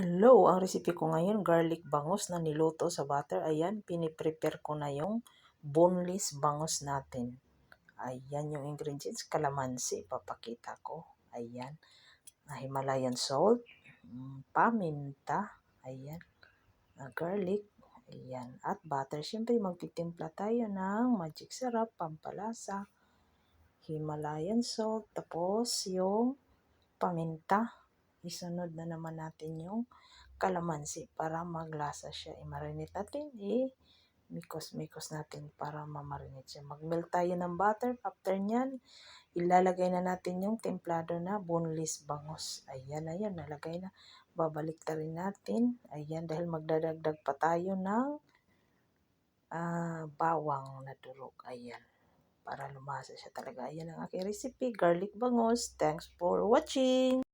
Hello, ang recipe ko ngayon, garlic bangus na niluto sa butter. Ayan, piniprepare ko na yung boneless bangus natin. Ayan yung ingredients, kalamansi, papakita ko. Ayan, Himalayan salt, mm, paminta, ayan, garlic, ayan, at butter. Siyempre, magtitimpla tayo ng magic syrup, pampalasa, Himalayan salt, tapos yung paminta, isunod na naman natin yung kalamansi para maglasa siya. I-marinate natin, i-mikos-mikos natin para mamarinate siya. Mag-melt tayo ng butter. After nyan, ilalagay na natin yung templado na boneless bangus. Ayan, ayan, nalagay na. Babalik ta rin natin. Ayan, dahil magdadagdag pa tayo ng uh, bawang na durog. Ayan para lumasa siya talaga. Ayan ang aking recipe, garlic bangus. Thanks for watching!